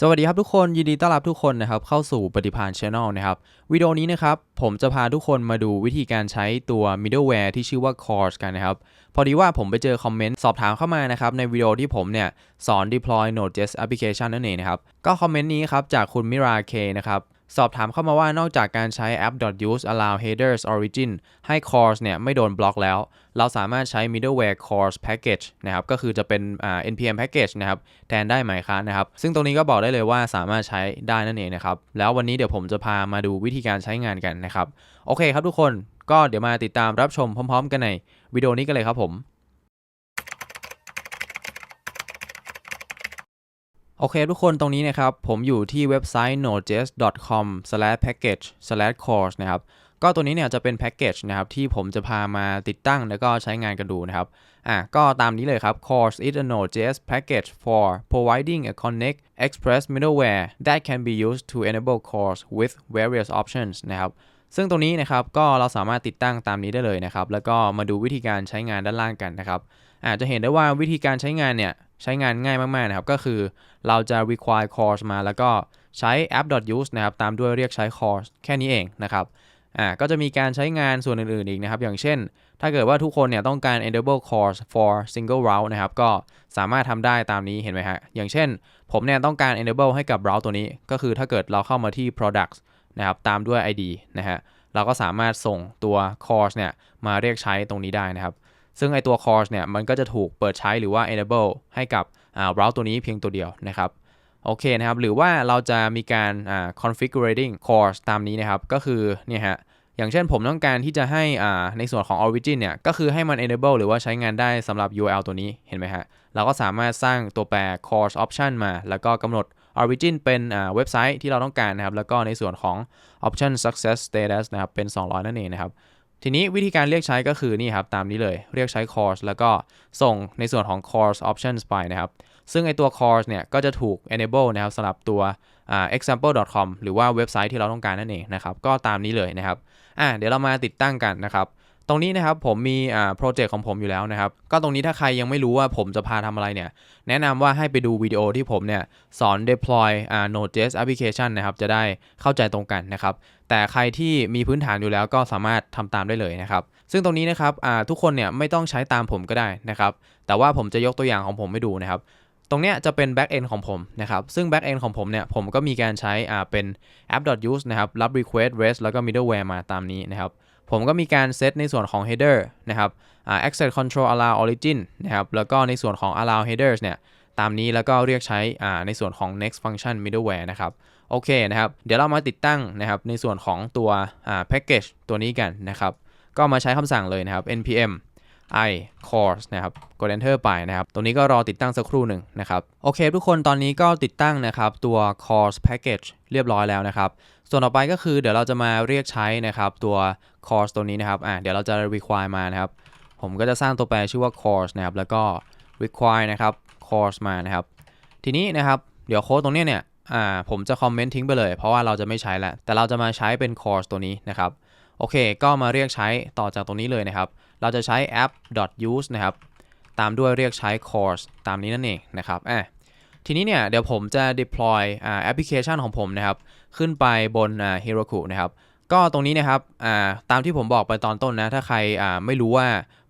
สวัสดีครับทุกคนยินดีต้อนรับทุกคนนะครับเข้าสู่ปฏิพาน Channel นะครับวิดีโอนี้นะครับผมจะพาทุกคนมาดูวิธีการใช้ตัว middleware ที่ชื่อว่า Cores กันนะครับพอดีว่าผมไปเจอคอมเมนต์สอบถามเข้ามานะครับในวิดีโอที่ผมเนี่ยสอน deploy Node.js application นั่นเองนะครับก็คอมเมนต์นี้ครับจากคุณมิราเคนะครับ สอบถามเข้ามาว่านอกจากการใช้ app.use allow headers origin ให้ cores เนี่ยไม่โดนบล็อกแล้ว เราสามารถใช้ middleware cores package นะครับ ก็คือจะเป็น npm package นะครับ แทนได้ไหมคะนะครับ ซึ่งตรงนี้ก็บอกได้เลยว่าสามารถใช้ได้นั่นเองนะครับ แล้ววันนี้เดี๋ยวผมจะพามาดูวิธีการใช้งานกันนะครับ โอเคครับทุกคน ก็เดี๋ยวมาติดตามรับชมพร้อม ๆ กันในวิดีโอนี้กันเลยครับผม โอเคทุกคนตรงนี้นะครับ ผมอยู่ที่เว็บไซต์ nodejs.com/package/course นะครับก็ตัวนี้เนี่ยจะเป็นแพ็กเกจนะครับที่ผมจะพามาติดตั้งแล้วก็ใช้งานกันดูนะครับอะก็ตามนี้เลยครับ Course is a Node.js package for providing a Connect Express middleware that can be used to enable Course with various options นะครับซึ่งตรงนี้นะครับก็เราสามารถติดตั้งตามนี้ได้เลยนะครับ แล้วก็มาดูวิธีการใช้งานด้านล่างกันนะครับอาจจะเห็นได้ว่าวิธีการใช้งานเนี่ย ใช้งานง่ายมากๆนะครับ ก็คือเราจะ require course มาแล้วก็ใช้ app.use นะครับ ตามด้วยเรียกใช้ course แค่นี้เองนะครับอ่าก็จะมีการใช้งานส่วนอื่นๆอีกนะครับ อย่างเช่น ถ้าเกิดว่าทุกคนเนี่ยต้องการ enable course for single route นะครับ ก็สามารถทำได้ตามนี้เห็นไหมฮะ อย่างเช่น ผมเนี่ยต้องการ enable ให้กับ route ตัวนี้ ก็คือถ้าเกิดเราเข้ามาที่ products นะครับ ตามด้วย ID นะฮะ เราก็สามารถส่งตัว course เนี่ยมาเรียกใช้ตรงนี้ได้นะครับ ซึ่งไอตัว course เนี่ยมันก็จะถูกเปิดใช้หรือว่า enable ให้กับอ่า route ตัวนี้เพียงตัวเดียวนะครับโอเคนะครับ หรือว่าเราจะมีการ configuring course ตามนี้นะครับ ก็คือเนี่ยฮะอย่างเช่นผมต้องการที่จะให้อ่าในส่วนของ origin เนี่ย ก็คือให้มัน enable หรือว่าใช้งานได้สำหรับ URL ตัวนี้เห็นไหมฮะเราก็สามารถสร้างตัวแปร course option มา แล้วก็กำหนด origin เป็นอ่าเว็บไซต์ที่เราต้องการนะครับ แล้วก็ในส่วนของ option success status นะครับ เป็น 200 นั่นเองนะครับ ทีนี้วิธีการเรียกใช้ก็คือนี่ครับตามนี้เลยเรียกใช้ course แล้วก็ส่งในส่วนของ course options ไปนะครับ ซึ่งไอตัว course เนี่ยก็จะถูก enable นะครับสำหรับตัว example.com หรือว่าเว็บไซต์ที่เราต้องการนั่นเองนะครับ ก็ตามนี้เลยนะครับอะเดี๋ยวเรามาติดตั้งกันนะครับ ตรงนี้นะครับผมมีอ่าโปรเจกต์ของผมอยู่แล้วนะครับ ก็ตรงนี้ถ้าใครยังไม่รู้ว่าผมจะพาทำอะไรเนี่ย แนะนำว่าให้ไปดูวิดีโอที่ผมเนี่ยสอน deploy อ่า Node.js application นะครับจะได้เข้าใจตรงกันนะครับ แต่ใครที่มีพื้นฐานอยู่แล้วก็สามารถทำตามได้เลยนะครับ ซึ่งตรงนี้นะครับอ่าทุกคนเนี่ยไม่ต้องใช้ตามผมก็ได้นะครับ แต่ว่าผมจะยกตัวอย่างของผมให้ดูนะครับตรงเนี้ยจะเป็น back end ของผมนะครับ ซึ่ง back end ของผมเนี่ยผมก็มีการใช้อ่าเป็น app.use นะครับรับ request rest แล้วก็ middleware มาตามนี้นะครับ ผมก็มีการเซตในส่วนของ header นะครับ access control allow origin นะครับ แล้วก็ในส่วนของ allow headers เนี่ย ตามนี้แล้วก็เรียกใช้ในส่วนของ next function middleware นะครับ โอเคนะครับ เดี๋ยวเรามาติดตั้งนะครับในส่วนของตัว package ตัวนี้กันนะครับ ก็มาใช้คำสั่งเลยนะครับ npm i course นะครับ กด enter ไปนะครับ ตรงนี้ก็รอติดตั้งสักครู่หนึ่งนะครับ โอเค ทุกคนตอนนี้ก็ติดตั้งนะครับ ตัว course package เรียบร้อยแล้วนะครับ ส่วนต่อไปก็คือเดี๋ยวเราจะมาเรียกใช้นะครับ ตัว course ตัวนี้นะครับ อ่าเดี๋ยวเราจะ require มานะครับ ผมก็จะสร้างตัวแปรชื่อว่า course นะครับ แล้วก็ require นะครับ course มานะครับ ทีนี้นะครับ เดี๋ยวโค้ดตรงนี้เนี่ย อ่า ผมจะคอมเมนต์ทิ้งไปเลย เพราะว่าเราจะไม่ใช้แล้ว แต่เราจะมาใช้เป็น course ตัวนี้นะครับ โอเค ก็มาเรียกใช้ต่อจากตรงนี้เลยนะครับ เราจะใช้ app.use นะครับ ตามด้วยเรียกใช้ course ตามนี้นั่นเองนะครับอะทีนี้เนี่ยเดี๋ยวผมจะ deploy อ่าแอปพลิเคชันของผมนะครับ ขึ้นไปบนอ่า Heroku นะครับ ก็ตรงนี้นะครับอ่าตามที่ผมบอกไปตอนต้นนะ ถ้าใครอ่าไม่รู้ว่า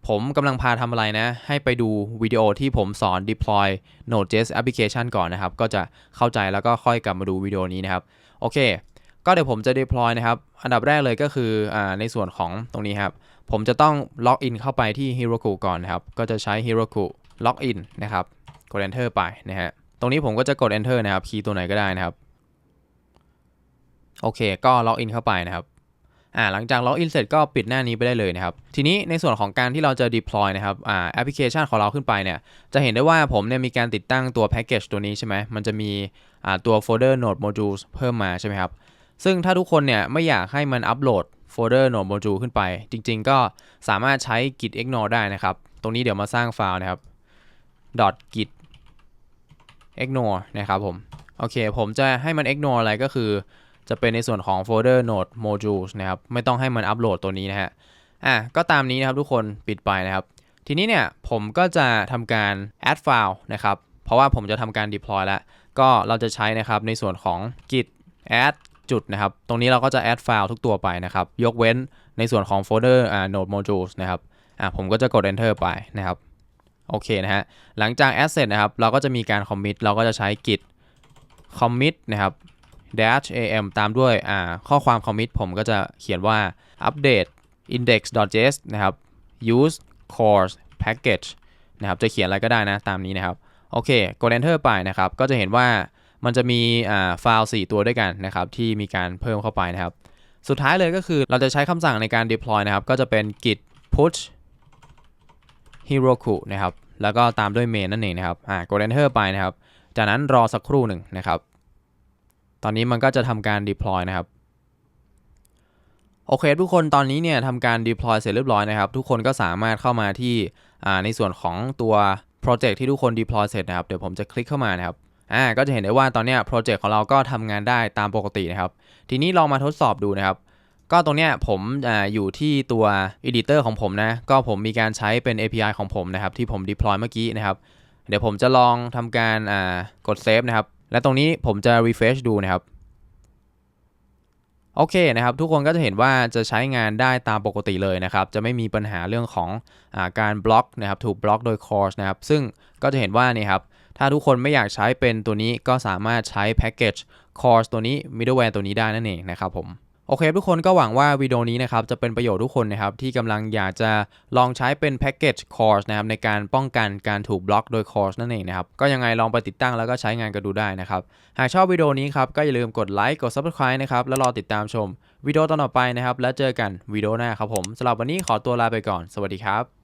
ผมกำลังพาทำอะไรนะ ให้ไปดูวิดีโอที่ผมสอน deploy Node.js application ก่อนนะครับ ก็จะเข้าใจแล้วก็ค่อยกลับมาดูวิดีโอนี้นะครับ โอเค ก็เดี๋ยวผมจะ deploy นะครับ อันดับแรกเลยก็คืออในส่วนของตรงนี้ครับ ผมจะต้องล็อกอินเข้าไปที่ Heroku ก่อนนะครับ ก็จะใช้ Heroku login นนะครับ กด enter ไปนะฮะ ตรงนี้ผมก็จะกด enter นะครับ คีย์ตัวไหนก็ได้นะครับ โอเค ก็ล็อกอินเข้าไปนะครับอ่าหลังจากล็อกอินเสร็จก็ปิดหน้านี้ไปได้เลยนะครับ ทีนี้ในส่วนของการที่เราจะ deploy นะครับอ่าแอปพลิเคชันของเราขึ้นไปเนี่ย จะเห็นได้ว่าผมเนี่ยมีการติดตั้งตัว package ตัวนี้ใช่ไหมมันจะมีอ่าตัวโฟลเดอร์ node modules เพิ่มมาใช่ไหมครับ ซึ่งถ้าทุกคนเนี่ยไม่อยากให้มันอัปโหลดโฟลเดอร์ node module ขึ้นไป จริงๆ ก็สามารถใช้ git ignore ได้นะครับ ตรงนี้เดี๋ยวมาสร้างไฟล์นะครับ git ignore นะครับผม โอเค ผมจะให้มัน ignore อะไรก็คือ จะเป็นในส่วนของโฟลเดอร์ node modules นะครับ ไม่ต้องให้มันอัปโหลดตัวนี้นะฮะ อะ ก็ตามนี้นะครับทุกคนปิดไปนะครับ ทีนี้เนี่ยผมก็จะทำการ add file นะครับ เพราะว่าผมจะทำการ deploy แล้ว ก็เราจะใช้นะครับในส่วนของ git add จุดนะครับ ตรงนี้เราก็จะ add file ทุกตัวไปนะครับ ยกเว้นในส่วนของโฟลเดอร์อ่า node modules นะครับอ่าผมก็จะกด enter ไปนะครับ โอเคนะฮะ หลังจาก add เสร็จนะครับ เราก็จะมีการ commit เราก็จะใช้ git commit นะครับ dash am ตามด้วยอ่าข้อความ commit ผมก็จะเขียนว่า update index.js นะครับ use course package นะครับ จะเขียนอะไรก็ได้นะ ตามนี้นะครับ โอเค กด enter ไปนะครับ ก็จะเห็นว่า มันจะมีอ่าไฟล์4ตัวด้วยกันนะครับที่มีการเพิ่มเข้าไปนะครับ สุดท้ายเลยก็คือเราจะใช้คำสั่งในการ deploy นะครับ ก็จะเป็น git push heroku นะครับ แล้วก็ตามด้วย main นั่นเองนะครับอ่ากด enter ไปนะครับ จากนั้นรอสักครู่หนึ่งนะครับ ตอนนี้มันก็จะทำการ deploy นะครับโอเคทุกคนตอนนี้เนี่ยทำการ deploy เสร็จเรียบร้อยนะครับ ทุกคนก็สามารถเข้ามาที่ในส่วนของตัวโปรเจกต์ที่ทุกคน deploy เสร็จนะครับ เดี๋ยวผมจะคลิกเข้ามานะครับ อ่าก็จะเห็นได้ว่าตอนนี้โปรเจกต์ของเราก็ทำงานได้ตามปกตินะครับ ทีนี้ลองมาทดสอบดูนะครับ ก็ตรงเนี้ยผมอ่าอยู่ที่ตัว editor ของผมนะ ก็ผมมีการใช้เป็น API ของผมนะครับ ที่ผม deploy เมื่อกี้นะครับ เดี๋ยวผมจะลองทำการอ่ากด save นะครับ และตรงนี้ผมจะ refresh ดูนะครับโอเคนะครับทุกคนก็จะเห็นว่าจะใช้งานได้ตามปกติเลยนะครับ จะไม่มีปัญหาเรื่องของอาการบล็อกนะครับถูกบล็อกโดย course นะครับซึ่งก็จะเห็นว่านี่ครับ ถ้าทุกคนไม่อยากใช้เป็นตัวนี้ก็สามารถใช้ package course ตัวนี้ middleware ตัวนี้ได้นั่นเองนะครับผมโอเคทุกคนก็หวังว่าวิดีโอนี้นะครับจะเป็นประโยชน์ทุกคนนะครับที่กำลังอยากจะลองใช้เป็น package course นะครับในการป้องกันการถูกบล็อกโดย course นั่นเองนะครับก็ยังไงลองไปติดตั้งแล้วก็ใช้งานกันดูได้นะครับหากชอบวิดีโอนี้ครับก็อย่าลืมกดไลค์กด subscribe นะครับแล้วรอติดตามชมวิดีโอตอนต่อไปนะครับแล้วเจอกันวิดีโอหน้าครับผมสำหรับวันนี้ขอตัวลาไปก่อน สวัสดีครับ